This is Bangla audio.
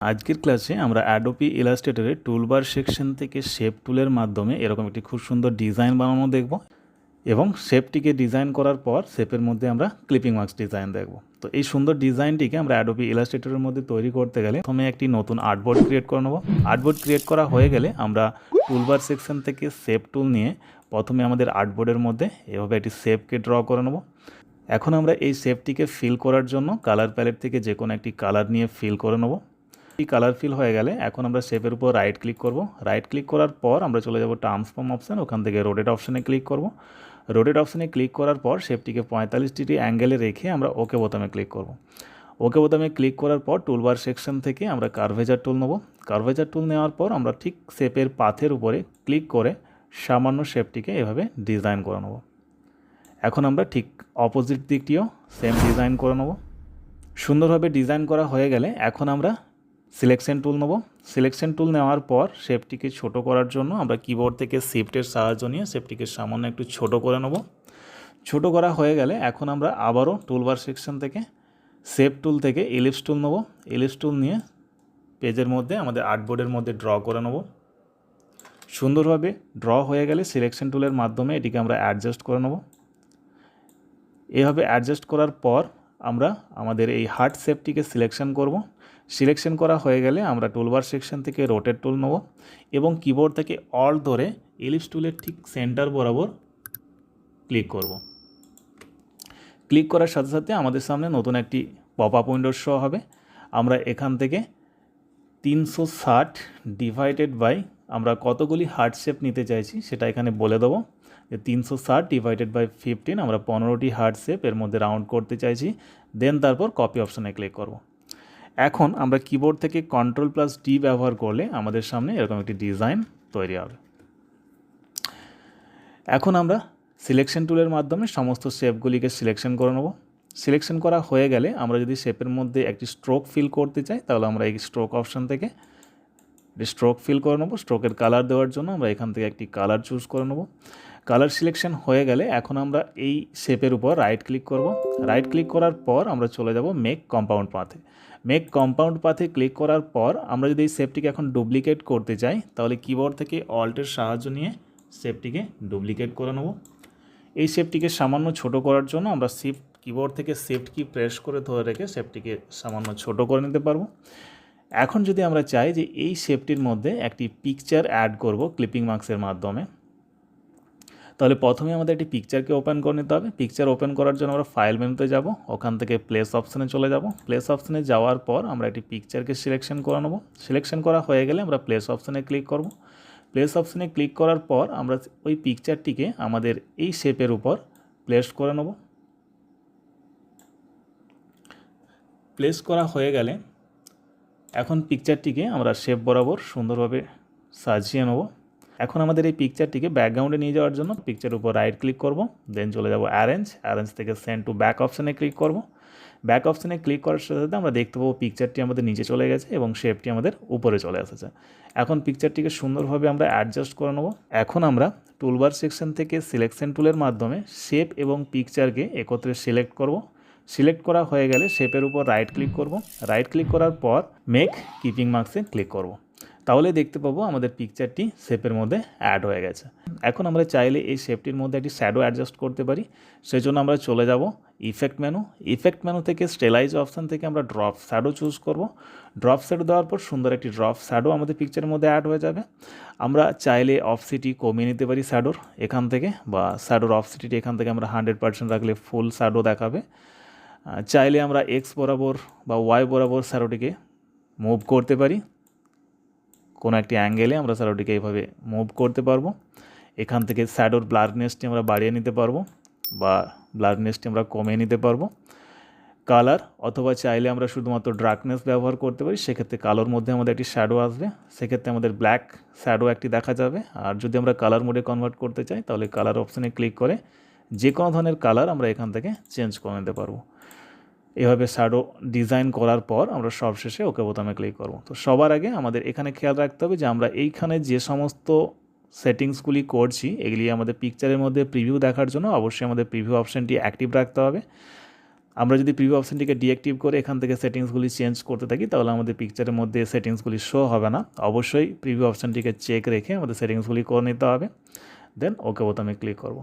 আজকের ক্লাসে আমরা অ্যাডোপি ইলাস্ট্রেটরের টুলবার সেকশন থেকে শেপ টুলের মাধ্যমে এরকম একটি খুব সুন্দর ডিজাইন বানানো দেখব এবং শেপটিকে ডিজাইন করার পর শেপের মধ্যে আমরা ক্লিপিং মার্কস ডিজাইন দেখব। তো এই সুন্দর ডিজাইনটিকে আমরা অ্যাডোপি ইলাস্ট্রেটরের মধ্যে তৈরি করতে গেলে প্রথমে একটি নতুন আর্টবোর্ড ক্রিয়েট করে নেব। আর্টবোর্ড ক্রিয়েট করা হয়ে গেলে আমরা টুলবার সেকশন থেকে শেপ টুল নিয়ে প্রথমে আমাদের আর্টবোর্ডের মধ্যে এভাবে একটি শেপকে ড্র করে নেব। এখন আমরা এই শেপটিকে ফিল করার জন্য কালার প্যালেট থেকে যে কোনো একটি কালার নিয়ে ফিল করে নেব। কালার ফিল হয়ে গেলে এখন আমরা শেপের উপর রাইট ক্লিক করব। রাইট ক্লিক করার পর আমরা চলে যাব ট্রান্সফর্ম অপশান ওখান থেকে রোটেট অপশানে ক্লিক করব। রোটেট অপশানে ক্লিক করার পর শেপটিকে পঁয়তাল্লিশ ডিগ্রি অ্যাঙ্গেলে রেখে আমরা ওকে বোতামে ক্লিক করব। ওকে বোতামে ক্লিক করার পর টুলবার সেকশন থেকে আমরা কার্ভেজার টুল নেব। কার্ভেজার টুল নেওয়ার পর আমরা ঠিক শেপের পাথের উপরে ক্লিক করে সামান্য শেপটিকে এভাবে ডিজাইন করে নেব। এখন আমরা ঠিক অপোজিট দিকটিও সেম ডিজাইন করে নেব। সুন্দরভাবে ডিজাইন করা হয়ে গেলে এখন আমরা সিলেকশন টুল নেব। সিলেকশন টুল নেওয়ার পর শেপটিকে ছোট করার জন্য আমরা কিবোর্ড থেকে শিফটের সাহায্য নিয়ে শেপটিকে সামান্য একটু ছোট করে নেব। ছোট করা হয়ে গেলে এখন আমরা আবারও টুলবার সেকশন থেকে শেপ টুল থেকে ইলিপস টুল নেব। ইলিপস টুল নিয়ে পেজের মধ্যে, আমাদের আর্টবোর্ডের মধ্যে ড্র করে নেব। সুন্দরভাবে ড্র হয়ে গেলে সিলেকশন টুলের মাধ্যমে এটিকে আমরা অ্যাডজাস্ট করে নেব। এভাবে অ্যাডজাস্ট করার পর আমরা আমাদের এই হার্ট শেপটিকে সিলেকশন করব। সিলেকশন করা হয়ে গেলে আমরা টুলবার সেকশন থেকে রোটেট টুল নেব এবং কিবোর্ড থেকে অল ধরে এলিপস টুলের ঠিক সেন্টার বরাবর ক্লিক করব। ক্লিক করার সাথে সাথে আমাদের সামনে নতুন একটি পপ আপ উইন্ডোর শো হবে। আমরা এখান থেকে তিনশো ষাট ডিভাইডেড বাই আমরা কতগুলি হার্ট শেপ নিতে চাইছি সেটা এখানে বলে দেবো। তিনশো ষাট ডিভাইডেড বাই ফিফটিন আমরা পনেরোটি হার্ট শেপ এর মধ্যে রাউন্ড করতে চাইছি দেন তারপর কপি অপশানে ক্লিক করব। এখন আমরা কিবোর্ড থেকে কন্ট্রোল প্লাস ডি ব্যবহার করলে আমাদের সামনে এরকম একটি ডিজাইন তৈরি হবে। এখন আমরা সিলেকশন টুলের মাধ্যমে সমস্ত শেপগুলিকে সিলেকশন করে নেব। সিলেকশন করা হয়ে গেলে আমরা যদি শেপের মধ্যে একটি স্ট্রোক ফিল করতে চাই, তাহলে আমরা এই স্ট্রোক অপশান থেকে স্ট্রোক ফিল করে নেব। স্ট্রোকের কালার দেওয়ার জন্য আমরা এখান থেকে একটি কালার চুজ করে নেব। কালার সিলেকশন হয়ে গেলে এখন আমরা এই শেপের উপর রাইট ক্লিক করব। রাইট ক্লিক করার পর আমরা চলে যাব মেক কম্পাউন্ড পাথে মেক কম্পাউন্ড পাথে ক্লিক করার পর আমরা যদি এই শেপটিকে এখন ডুপ্লিকেট করতে চাই তাহলে কিবোর্ড থেকে অল্টের সাহায্য নিয়ে শেপটিকে ডুপ্লিকেট করে নেব। এই শেপটিকে সামান্য ছোট করার জন্য আমরা শিফট কিবোর্ড থেকে শিফট কি প্রেস করে ধরে রেখে শেপটিকে সামান্য ছোট করে নিতে পারব। এখন যদি আমরা চাই যে এই শেপটির মধ্যে একটি পিকচার অ্যাড করব ক্লিপিং মার্কসের মাধ্যমে তাহলে প্রথমে আমাদের একটি পিকচারকে ওপেন করে নিতে হবে। পিকচার ওপেন করার জন্য আমরা ফাইল মেনুতে যাব। ওখান থেকে প্লেস অপশানে চলে যাব। প্লেস অপশানে যাওয়ার পর আমরা একটি পিকচারকে সিলেকশন করে নেব। সিলেকশন করা হয়ে গেলে আমরা প্লেস অপশানে ক্লিক করব। প্লেস অপশানে ক্লিক করার পর আমরা ওই পিকচারটিকে আমাদের এই শেপের উপর প্লেস করে নেব। প্লেস করা হয়ে গেলে এখন পিকচারটিকে আমরা শেপ বরাবর সুন্দরভাবে সাজিয়ে নেব। এখন আমাদের এই পিকচারটিকে ব্যাকগ্রাউন্ডে নিয়ে যাওয়ার জন্য পিকচার উপর রাইট ক্লিক করব দেন চলে যাব অ্যারেঞ্জ অ্যারেঞ্জ থেকে সেন্ড টু ব্যাক অপশানে ক্লিক করব। ব্যাক অপশানে ক্লিক করার সাথে সাথে আমরা দেখতে পাবো পিকচারটি আমাদের নিচে চলে গেছে এবং শেপটি আমাদের উপরে চলে এসেছে। এখন পিকচারটিকে সুন্দরভাবে আমরা অ্যাডজাস্ট করে নেব। এখন আমরা টুলবার সেকশন থেকে সিলেকশন টুলের মাধ্যমে শেপ এবং পিকচারকে একত্রে সিলেক্ট করব। সিলেক্ট করা হয়ে গেলে শেপের উপর রাইট ক্লিক করব। রাইট ক্লিক করার পর মেক কিপিং মার্কসে ক্লিক করব। তাহলে দেখতে পাবো আমাদের পিকচারটি শেপের মধ্যে অ্যাড হয়ে গেছে। এখন আমরা চাইলে এই শেপটির মধ্যে একটি শ্যাডো অ্যাডজাস্ট করতে পারি। সেই জন্য আমরা চলে যাব ইফেক্ট মেনু ইফেক্ট মেনু থেকে স্টেলাইজ অপশান থেকে আমরা ড্রপ শ্যাডো চুজ করব। ড্রপ শ্যাডো দেওয়ার পর সুন্দর একটি ড্রপ শ্যাডো আমাদের পিকচারের মধ্যে অ্যাড হয়ে যাবে। আমরা চাইলে অফ সিটি কমিয়ে নিতে পারি শ্যাডোর এখান থেকে বা শ্যাডোর অফ সিটিটি এখান থেকে আমরা হান্ড্রেড পার্সেন্ট রাখলে ফুল শ্যাডো দেখাবে। চাইলে আমরা এক্স বরাবর বা ওয়াই বরাবর শ্যাডোটিকে মুভ করতে পারি। কোনো একটি অ্যাঙ্গেলে আমরা শ্যাডোটিকে এইভাবে মুভ করতে পারব। এখান থেকে শ্যাডোর ব্লারনেসটি আমরা বাড়িয়ে নিতে পারব বা ব্লারনেসটি আমরা কমিয়ে নিতে পারব। কালার অথবা চাইলে আমরা শুধুমাত্র ড্রাকনেস ব্যবহার করতে পারি, সেক্ষেত্রে কালোর মধ্যে আমাদের একটি শ্যাডো আসবে। সেক্ষেত্রে আমাদের ব্ল্যাক শ্যাডো একটি দেখা যাবে। আর যদি আমরা কালার মোডে কনভার্ট করতে চাই, তাহলে কালার অপশানে ক্লিক করে যে কোনো ধরনের কালার আমরা এখান থেকে চেঞ্জ করে নিতে পারব। এভাবে শ্যাডো ডিজাইন করার পর আমরা সবশেষে ওকে বোতামে ক্লিক করব। তো সবার আগে আমাদের এখানে খেয়াল রাখতে হবে যে আমরা এইখানে যে সমস্ত সেটিংসগুলি করছি, এগুলি আমাদের পিকচারের মধ্যে প্রিভিউ দেখার জন্য অবশ্যই আমাদের প্রিভিউ অপশানটি অ্যাক্টিভ রাখতে হবে। আমরা যদি প্রিভিউ অপশানটিকে ডিঅ্যাক্টিভ করে এখান থেকে সেটিংসগুলি চেঞ্জ করতে থাকি, তাহলে আমাদের পিকচারের মধ্যে সেটিংসগুলি শো হবে না। অবশ্যই প্রিভিউ অপশানটিকে চেক রেখে আমাদের সেটিংসগুলি করে নিতে হবে। দেন ওকে বোতামে ক্লিক করব।